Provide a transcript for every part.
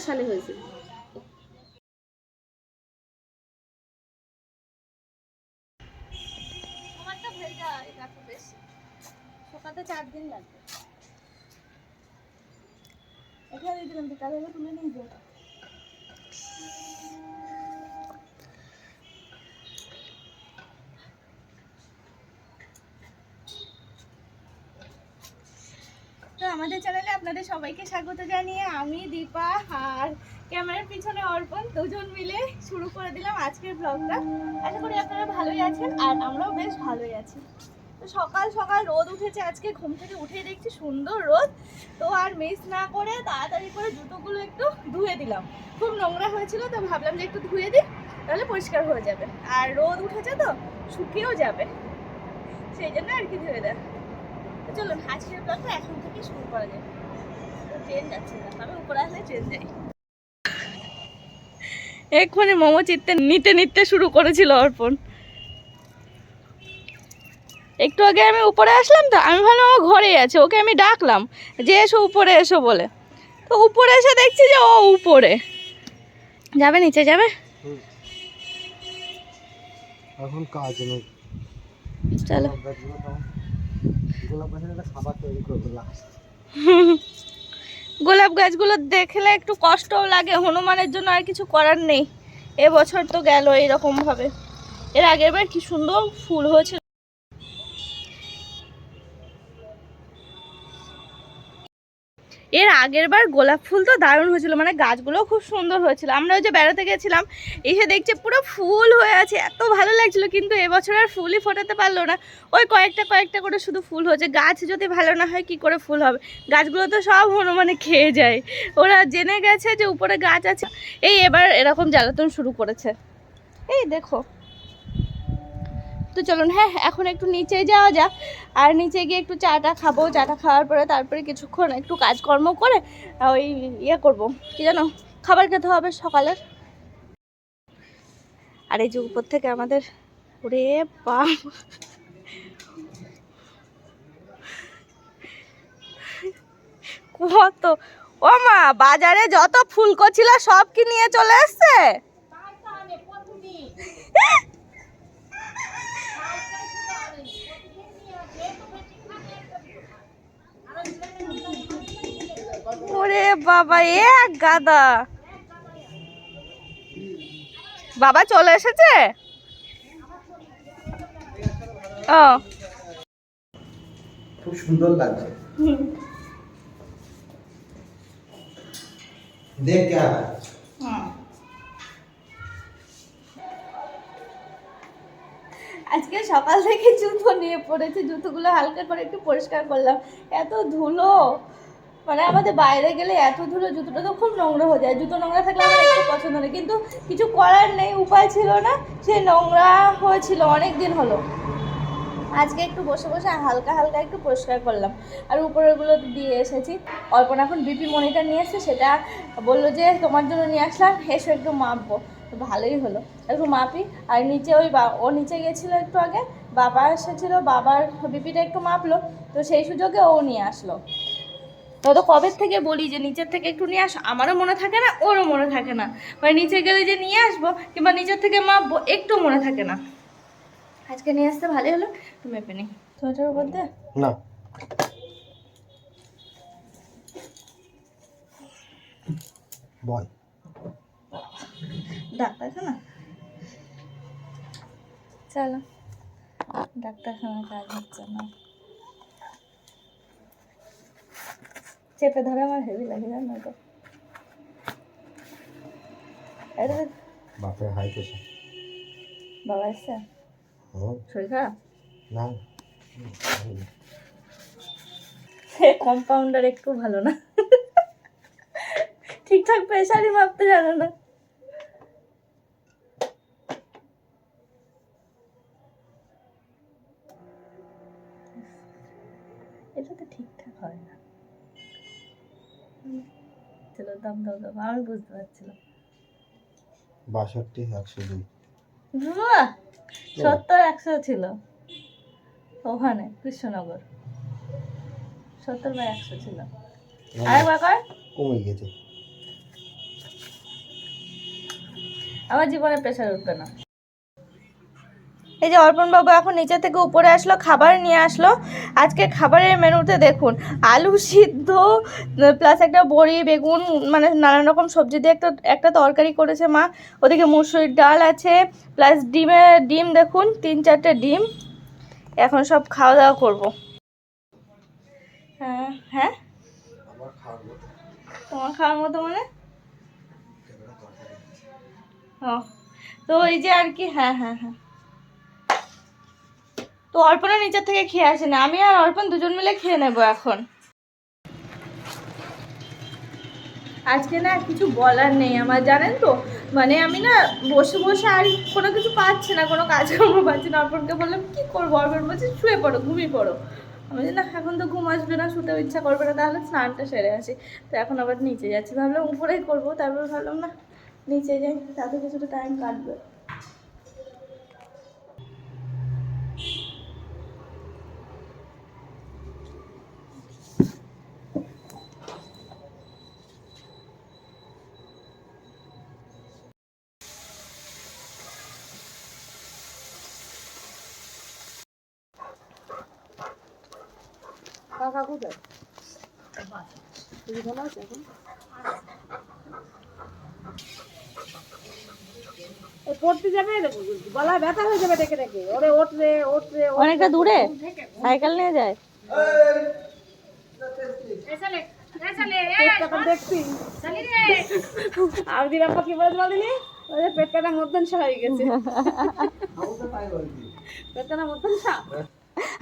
সালে হয়েছে। চার দিন লাগবে। দিলাম তুলে নিয়ে যাও। আমাদের চ্যানেলে আপনাদের সবাইকে স্বাগত জানিয়ে আমি দীপা আর ক্যামেরার পিছনে অর্পণ, দুজন মিলে শুরু করে দিলাম আজকের ব্লগটা আশা করি আপনারা ভালোই আছেন আর আমরাও বেশ ভালোই আছি। তো সকাল সকাল রোদ উঠেছে, আজকে ঘুম থেকে উঠে দেখছি সুন্দর রোদ। তো আর মিস না করে তাড়াতাড়ি করে জুতোগুলো একটু ধুয়ে দিলাম। খুব নোংরা হয়েছিল, তো ভাবলাম যে একটু ধুয়ে দিই, তাহলে পরিষ্কার হয়ে যাবে। আর রোদ উঠেছে তো, শুকিয়েও যাবে। সেই জন্য আর কি ধুয়ে দেয়। চলুন আজকের ব্লগটা এখন থেকে শুরু করা তো ট্রেন যাচ্ছে না তবে উপরে আসলে ট্রেন যাই। এক্ষুনি মোমো চিত্তে নিতে নিতে শুরু করেছিল অর্পণ। একটু আগে আমি উপরে আসলাম তো আমি ভাবলাম ও ঘরেই আছে ওকে আমি ডাকলাম যে এসো উপরে এসো বলে। তো উপরে এসে দেখছি যে ও উপরে। যাবে নিচে যাবে? এখন কাজ নেই। চলো। গোলাপ গাছগুলো দেখলে একটু কষ্টও লাগে, হনুমানের জন্য আর কিছু করার নেই। এবছর তো গেল এইরকম ভাবে এর আগের বার কি সুন্দর ফুল হয়েছিল। এর আগের বার গোলাপ ফুল তো দারুণ হয়েছিল মানে গাছগুলো খুব সুন্দর হয়েছিল। আমরা ওই যে বেড়াতে গেছিলাম, এসে দেখছি পুরো ফুল হয়ে আছে, এত ভালো লাগছিল, কিন্তু এবছর আর ফুলই ফোটাতে পারল না। ওই কয়েকটা কয়েকটা করে শুধু ফুল হয়েছে, গাছ যদি ভালো না হয় কি করে ফুল হবে? গাছগুলো তো সব হনুমানে খেয়ে যায়। ওরা জেনে গেছে যে উপরে গাছ আছে। এই এবার এরকম জ্বালাতন শুরু করেছে। এই দেখো। তো চলুন হ্যাঁ এখন একটু নিচে যাওয়া যাক। আর নিচে গিয়ে একটু চাটা খাব। চাটা খাওয়ার পরে তারপরে কিছুক্ষণ একটু কাজকর্ম করে ওই ইয়ে করব। কি জানো, খাবার খেতে হবে সকালের আর এই যে উপর থেকে আমাদের, ওরে বাপ! কত, ও মা, বাজারে যত ফুলকো ছিল সব কি নিয়ে চলে এসছে? ওরে বাবা এ গাদা। বাবা চলে এসেছে? ও। খুব সুন্দর লাগছে। দেখ কে আজকে সকাল থেকে জুতো নিয়ে পড়েছে জুতোগুলো হালকা করে একটু পরিষ্কার করলাম। এত ধুলো। মানে আমাদের বাইরে গেলে এত ধুলো, জুতোটা তো খুব নোংরা হয়ে যায়। জুতো নোংরা থাকলে আমার একটু পছন্দ নেই কিন্তু কিছু করার নেই, উপায় ছিল না, সে নোংরা হয়েছিল অনেক দিন হলো। আজকে একটু বসে বসে হালকা হালকা একটু পরিষ্কার করলাম। আর উপরেগুলো দিয়ে এসেছি। অল্পনা এখন বিপি মনিটর নিয়ে এসছে, সেটা বলল যে তোমার জন্য নিয়ে আসলাম, এসো একটু মাপবো। তো ভালোই হলো। একটু মাপি, আর নিচে ওই বা, ও নিচে গেছিল একটু আগে, বাবা এসেছিল, বাবার বিপিটা একটু মাপলো, তো সেই সুযোগে ও নিয়ে আসলো। তো তো কবে থেকে বলি যে নিচের থেকে একটু নিয়ে আস? আমারও মনে থাকে না ওরও মনে থাকে না। মানে নিচে গেলে যে নিয়ে আসব কিংবা নিচের থেকে মাপবো একটু মনে থাকে না। আজকে নিয়ে আসতে ভালোই হলো একটু মেপে নিই। সোয়েটার উপর দে না। বল। ডাক্তারখানা চলো। ডাক্তারখানার কাজ হচ্ছে না। চেপে ধরে আমার হেভি লাগে জানো তো। বাপের হাই প্রেশার বাবা এসছে? শরীর খারাপ? না। সে কম্পাউন্ডার একটু ভালো না। ঠিকঠাক প্রেশারই মাপতে জানো না। গল্প আমি বুঝতে পারছিলাম। বাষট্টি একশো দুই। সত্তর একশো ছিল। ওখানে কৃষ্ণনগর। সত্তর বা একশো ছিল। হ্যাঁ। আরেকবার কর কমে গেছে। আমার জীবনে প্রেশার উঠবে না। এই যে অর্পণবাবু এখন নিচে থেকে উপরে আসলো খাবার নিয়ে আসলো। আজকে খাবারের মেনুতে দেখুন আলু সিদ্ধ প্লাস একটা বড়ি বেগুন মানে নানান রকম সবজি দিয়ে একটা একটা তরকারি করেছে মা। ওদিকে মুসুরির ডাল আছে প্লাস ডিমে ডিম দেখুন তিন চারটে ডিম। এখন সব খাওয়া দাওয়া করব। হ্যাঁ হ্যাঁ? তোমার খাওয়ার মতো মানে? ও তো ওই যে আর কি হ্যাঁ হ্যাঁ হ্যাঁ। তো অর্পণা নিচের থেকে খেয়ে আসে না। আমি আর অর্পণ দুজন মিলে খেয়ে নেব এখন। আজকে না কিছু বলার নেই আমার, জানেন তো? মানে আমি না বসে বসে আর কোনো কিছু পাচ্ছি না, কোনো কাজকর্ম পাচ্ছি না। অর্পণকে বললাম, কি করব? অর্পণ বলছে, শুয়ে পড়ো, ঘুমিয়ে পড়ো। আমি না, এখন তো ঘুম আসবে না শুতেও ইচ্ছা করবে না, তাহলে স্নানটা সেরে আসি। তো এখন আবার নিচে যাচ্ছি। ভাবলাম উপরেই করব, তারপর ভাবলাম, না, নিচে যাই, তাতে কিছুটা টাইম কাটবে। কাকা কোথায় তুমি ভালো আছো এখন? পড়তে যাবে গলা ব্যথা হয়ে যাবে ডেকে ডেকে ওরে ওঠ রে ওঠ রে অনেকটা দূরে? সাইকেল নিয়ে যায়? আর দিরাপ্পা কি বলে বলিনি পেট কাটা হয়ে গেছে। পেট কাটা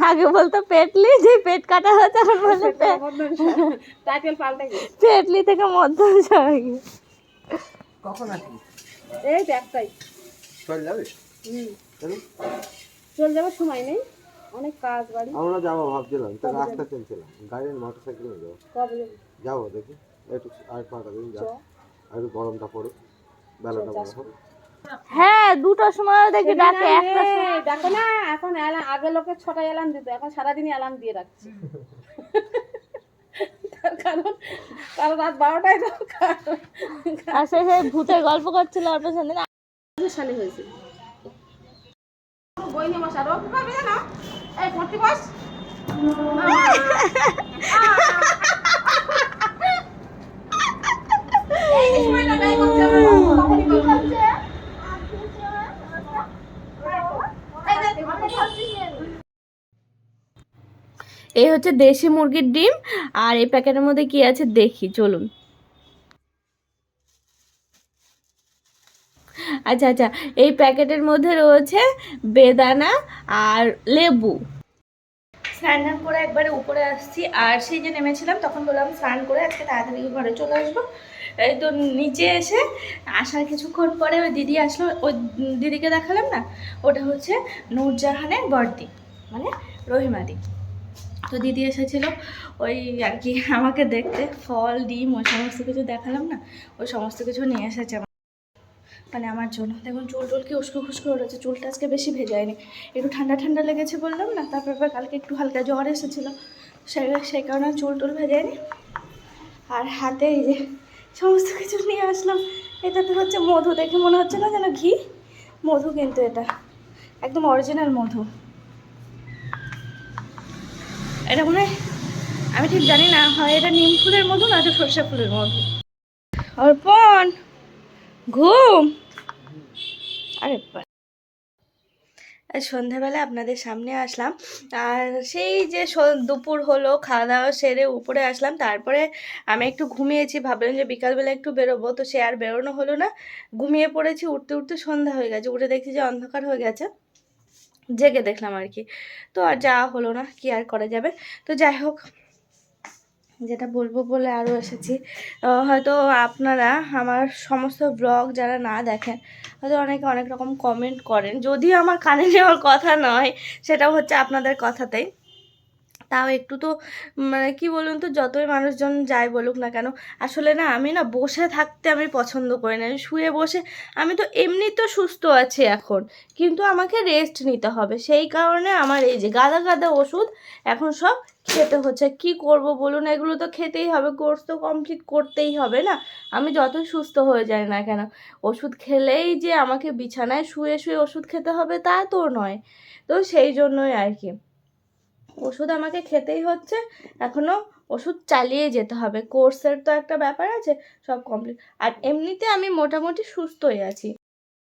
আগে বলতো পেটলি যে পেট কাটা হয়েছে এখন বলে কাটা টাইটেল পাল্টে পেটলি থেকে মধ্যাংশ হয়ে কখন আসবি? এই তো একটাই। চল যাবে? হুম। চলো যাবার সময় নেই। অনেক কাজ বাড়ি। আমরা যাব ভাবছিলাম তো রাস্তা চলছিলাম। গাড়ির মোটর সাইকেল নিয়ে যাব। কবে যাব? দেখি। একটু আর পাঁচটা দিন যাও আর গরমটা পড়ুক। বেলাটা বড় হোক। হ্যাঁ দুটোর সময় দেখি ডাকে একটা দেখো না এখন অ্যালার্ম আগে লোকে ছটা অ্যালার্ম দিত এখন সারাদিনই অ্যালার্ম দিয়ে রাখছে। কারণ কারণ রাত বারোটায় দরকার। আর সে সে ভূতের গল্প করছিল না সালে হয়েছে। বই নিয়ে বসা রোগ পাবে না এই পড়তে বস এই সময়টা ব্যয় করতে হবে না, তখনই করবে। এই যে, এই হচ্ছে দেশি মুরগির ডিম, আর এই প্যাকেটের মধ্যে কি আছে দেখি, চলুন। আচ্ছা আচ্ছা এই প্যাকেটের মধ্যে রয়েছে বেদানা আর লেবু। স্নান টান করে একবারে উপরে আসছি, আর সেই যে নেমেছিলাম, তখন বললাম স্নান করে আজকে তাড়াতাড়ি ঘরে চলে আসব। এই তো নিচে এসে আসার কিছুক্ষণ পরে ওই দিদি আসলো, ওই দিদিকে দেখালাম না? ওটা হচ্ছে নূরজাহানের বর্দি মানে রহিমাদি তো দিদি এসেছিল ওই আর কি, আমাকে দেখতে। ফল, ডিম, ওই সমস্ত কিছু দেখালাম না, ওই সমস্ত কিছু নিয়ে এসেছে মানে আমার জন্য দেখুন, চুল টুল কি উস্কো খুস্কো উঠেছে চুলটা আজকে বেশি ভেজায়নি একটু ঠান্ডা ঠান্ডা লেগেছে বললাম না, তারপর কালকে একটু হালকা জ্বর এসেছিল। সেই সেই কারণে চুল টুল ভেজায়নি আর হাতে এই যে সমস্ত কিছু নিয়ে আসলাম। এটাতে হচ্ছে মধু, দেখে মনে হচ্ছে না যেন ঘি? মধু কিন্তু এটা। একদম অরিজিনাল মধু। এটা মনে আমি ঠিক জানি না, হয় এটা নিম ফুলের মধু না এটা সর্ষে ফুলের মধু? অর্পণ, ঘুম! আরে সন্ধ্যাবেলা আপনাদের সামনে আসলাম, আর সেই যে দুপুর হলো খাওয়া দাওয়া সেরে উপরে আসলাম, তারপরে আমি একটু ঘুমিয়েছি, ভাবলাম যে বিকালবেলা একটু বেরোবো, তো সে আর বেরোনো হলো না। ঘুমিয়ে পড়েছি, উঠতে উঠতে সন্ধ্যা হয়ে গেছে, উঠে দেখছি যে অন্ধকার হয়ে গেছে। জেগে দেখলাম আর কি। তো আর যাওয়া হলো না, কি আর করা যাবে? তো যাই হোক, যেটা বলব বলে আরও এসেছি। হয়তো আপনারা আমার সমস্ত ব্লগ যারা না দেখেন, হয়তো অনেকে অনেক রকম কমেন্ট করেন। যদিও আমার কানে নেওয়ার কথা নয় সেটা হচ্ছে আপনাদের কথাতেই। তাও একটু তো মানে কি বলুন তো, যতই মানুষজন যাই বলুক না কেন, আসলে না, আমি না বসে থাকতে আমি পছন্দ করি না। শুয়ে বসে, আমি তো এমনি তো সুস্থ আছি এখন, কিন্তু আমাকে রেস্ট নিতে হবে। সেই কারণে আমার এই যে গাদা গাদা ওষুধ, এখন সব খেতে হচ্ছে। কি করব বলুন, এগুলো তো খেতেই হবে কোর্স তো কমপ্লিট করতেই হবে না। আমি যতই সুস্থ হয়ে যাই না কেন, ওষুধ খেলেই যে আমাকে বিছানায় শুয়ে শুয়ে ওষুধ খেতে হবে তা তো নয়। তো সেই জন্যই আর কি। ওষুধ আমাকে খেতেই হচ্ছে এখনও ওষুধ চালিয়ে যেতে হবে। কোর্সের তো একটা ব্যাপার আছে, সব কমপ্লিট আর এমনিতে আমি মোটামুটি সুস্থই আছি।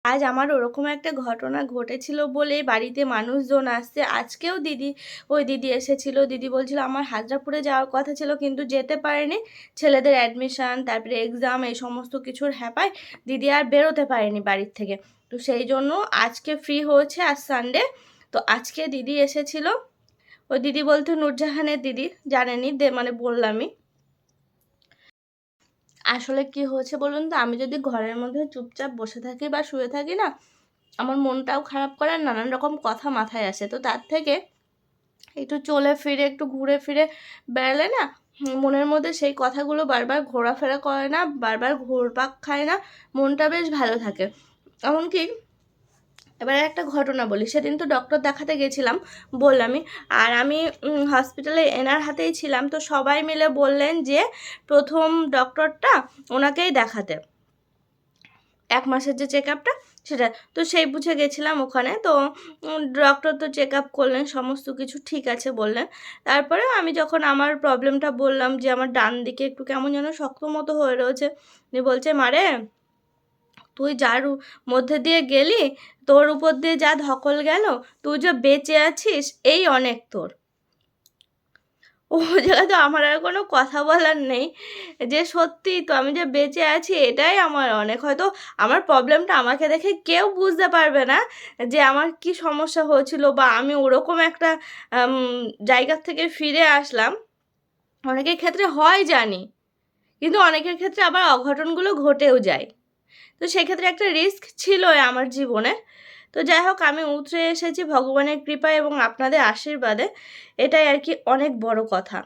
আজ আমার ওরকম একটা ঘটনা ঘটেছিল বলে বাড়িতে মানুষজন আসছে। আজকেও দিদি, ওই দিদি এসেছিল, দিদি বলছিল আমার হাজরাপুরে যাওয়ার কথা ছিল কিন্তু যেতে পারেনি। ছেলেদের অ্যাডমিশান তারপরে এক্সাম এই সমস্ত কিছুর হ্যাপায় দিদি আর বেরোতে পারেনি বাড়ির থেকে। তো সেই জন্য আজকে ফ্রি হয়েছে আজ সানডে তো আজকে দিদি এসেছিল ওই দিদি বলতে, নূরজাহানের দিদি জানেনি দে মানে বললামই। আসলে কি হয়েছে বলুন তো, আমি যদি ঘরের মধ্যে চুপচাপ বসে থাকি বা শুয়ে থাকি না, আমার মনটাও খারাপ করে আর নানান রকম কথা মাথায় আসে। তো তার থেকে একটু চলে ফিরে, একটু ঘুরে ফিরে বেড়ালে না মনের মধ্যে সেই কথাগুলো বারবার ঘোরাফেরা করে না, বারবার ঘুরপাক খায় না, মনটা বেশ ভালো থাকে। এমনকি এবার একটা ঘটনা বলি। সেদিন তো ডক্টর দেখাতে গেছিলাম বললামই আর আমি হসপিটালে এনার হাতেই ছিলাম। তো সবাই মিলে বললেন যে, প্রথম ডক্টরটা ওনাকেই দেখাতে। এক মাসের যে চেক আপটা সেটা। তো সেই বুঝে গেছিলাম ওখানে। তো ডক্টর তো চেক আপ করলেন, সমস্ত কিছু ঠিক আছে বললেন। তারপরে আমি যখন আমার প্রবলেমটা বললাম যে, আমার ডান দিকে একটু কেমন যেন শক্ত মতো হয়ে রয়েছে বলছে মারে তুই যার মধ্যে দিয়ে গেলি তোর উপর দিয়ে যা ধকল গেল তুই যে বেঁচে আছিস এই অনেক তোর। ও জায়গায় তো আমার আর কোনো কথা বলার নেই যে সত্যি তো আমি যে বেঁচে আছি এটাই আমার অনেক। হয়তো আমার প্রবলেমটা আমাকে দেখে কেউ বুঝতে পারবে না যে আমার কি সমস্যা হয়েছিল বা আমি ওরকম একটা উম, জায়গা থেকে ফিরে আসলাম। অনেকের ক্ষেত্রে হয় জানি কিন্তু অনেকের ক্ষেত্রে আবার অঘটনগুলো ঘটেও যায়। তো সেক্ষেত্রে একটা রিস্ক ছিল আমার জীবনে। তো যাই হোক, আমি উতরে এসেছি ভগবানের কৃপায় এবং আপনাদের আশীর্বাদে। এটাই আর কি অনেক বড় কথা।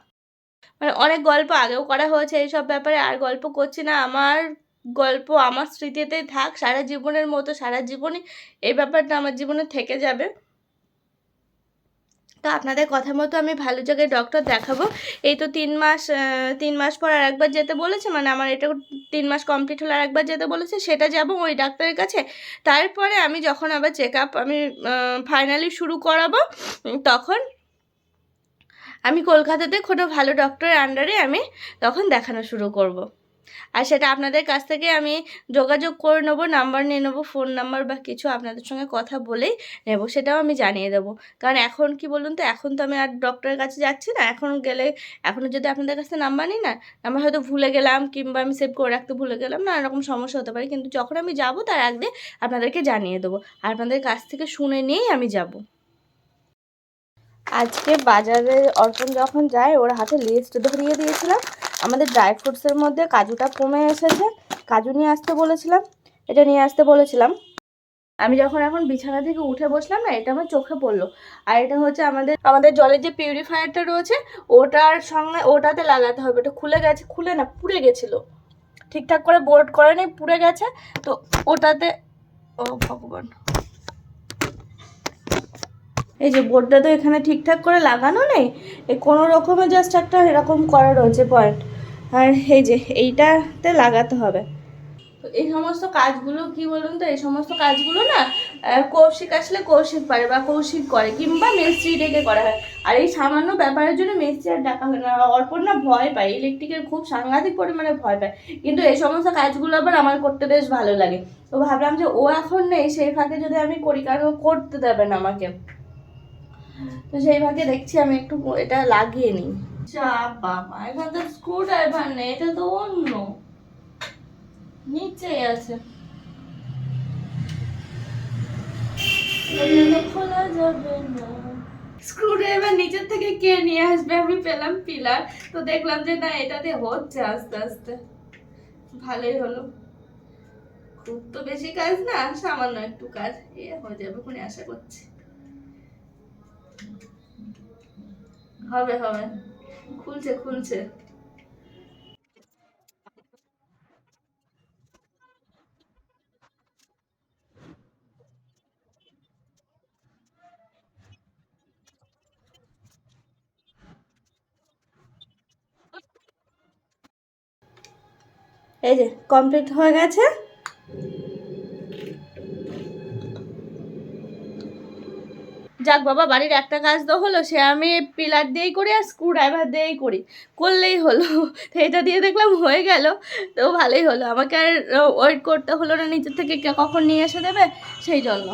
মানে অনেক গল্প আগেও করা হয়েছে এইসব ব্যাপারে, আর গল্প করছি না। আমার গল্প আমার স্মৃতিতেই থাক, সারা জীবনের মতো সারা জীবনই এই ব্যাপারটা আমার জীবনে থেকে যাবে। তো আপনাদের কথা মতো আমি ভালো জায়গায় ডক্টর দেখাবো এই তো তিন মাস তিন মাস পর আর একবার যেতে বলেছে মানে আমার এটা তিন মাস কমপ্লিট হলে আর একবার যেতে বলেছে, সেটা যাব ওই ডাক্তারের কাছে তারপরে আমি যখন আবার চেক আপ আমি ফাইনালি শুরু করাবো, তখন আমি কলকাতাতে কোনো ভালো ডক্টরের আন্ডারে আমি তখন দেখানো শুরু করব। আর সেটা আপনাদের কাছ থেকে আমি যোগাযোগ করে নেব, নাম্বার নিয়ে নেব ফোন নাম্বার বা কিছু আপনাদের সঙ্গে কথা বলেই নেব, সেটাও আমি জানিয়ে দেবো। কারণ এখন কি বলুন তো, এখন তো আমি আর ডক্টরের কাছে যাচ্ছি না, এখন গেলে এখনও যদি আপনাদের কাছে নাম্বার নিই না নাম্বার হয়তো ভুলে গেলাম কিংবা আমি সেভ করে রাখতে ভুলে গেলাম না এরকম সমস্যা হতে পারে। কিন্তু যখন আমি যাব, তার আগে আপনাদেরকে জানিয়ে দেবো, আর আপনাদের কাছ থেকে শুনে নিয়েই আমি যাব। আজকে বাজারে অর্পণ যখন যায়, ওর হাতে লিস্ট ধরিয়ে দিয়েছিলাম। আমাদের ড্রাই ফ্রুটসের মধ্যে কাজুটা কমে এসেছে। কাজু নিয়ে আসতে বলেছিলাম। এটা নিয়ে আসতে বলেছিলাম। আমি যখন এখন বিছানা থেকে উঠে বসলাম না, এটা আমার চোখে পড়ল। আর এটা হচ্ছে আমাদের আমাদের জলের যে পিউরিফায়ারটা রয়েছে, ওটার সঙ্গে, ওটাতে লাগাতে হবে। ওটা খুলে গেছে, খুলে না, পুড়ে গেছিল। ঠিকঠাক করে বোর্ড করে নেই, পুড়ে গেছে। তো ওটাতে, ও ভগবান। এই যে বোর্ডটা তো এখানে ঠিকঠাক করে লাগানো নেই কোনো রকমে জাস্ট একটা এরকম করা রয়েছে পয়েন্ট আর এই যে এইটাতে লাগাতে হবে। তো এই সমস্ত কাজগুলো কি বলুন তো, এই সমস্ত কাজগুলো না কৌশিক আসলে কৌশিক পারে বা কৌশিক করে, কিংবা মিস্ত্রি ডেকে করা হয়। আর এই সামান্য ব্যাপারের জন্য মিস্ত্রি আর ডাকা হয় না, অর্পণ না ভয় পায় ইলেকট্রিকের খুব সাংঘাতিক পরিমাণে ভয় পায়। কিন্তু এই সমস্ত কাজগুলো আবার আমার করতে বেশ ভালো লাগে। তো ভাবলাম যে ও এখন নেই, সেই ফাঁকে যদি আমি করি, কারণ করতে দেবে না আমাকে। তো সেই ভাগে দেখছি আমি একটু এটা লাগিয়ে নিই। যা বাবা নিচের থেকে কে নিয়ে আসবে? আমি পেলাম পিলার। তো দেখলাম যে না এটাতে হচ্ছে আস্তে আস্তে। ভালোই হলো। খুব তো বেশি কাজ না, সামান্য একটু কাজ। এ হয়ে যাবে আশা করছি। হবে হবে। খুলছে খুলছে। এই যে কমপ্লিট হয়ে গেছে। যাক বাবা, বাড়ির একটা কাজ তো হলো, সে আমি পিলার দিয়েই করি আর স্ক্রু ড্রাইভার দিয়েই করি। করলেই হলো এটা দিয়ে দেখলাম হয়ে গেল, তো ভালোই হলো। আমাকে আর ওয়েট করতে হলো না, নিচের থেকে কখন নিয়ে এসে দেবে, সেই জন্য।